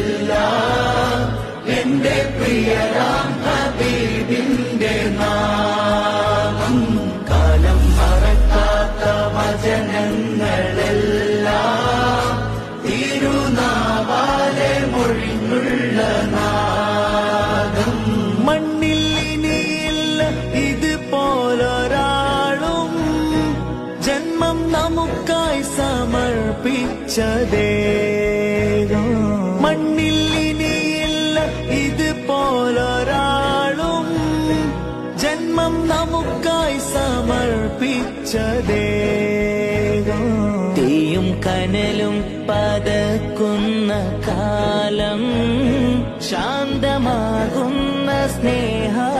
ഇല്ല. എന്റെ പ്രിയരാം ഹബീബിന്റെ നാമം. കാലം മറക്കാത്ത വചനങ്ങളെല്ലാം തിരുനാവാലെ മൊഴിഞ്ഞുള്ള നാദം. മണ്ണിൽ ഇനിയില്ല ഇതുപോലൊരാളും. ജന്മം നമുക്കായി സമർപ്പിച്ചതേ നമുക്കായി സമർപ്പിച്ച ദേഹം തീയും കനലും പതക്കുന്ന കാലം ശാന്തമാകുന്ന സ്നേഹാർദ്രഗാനം.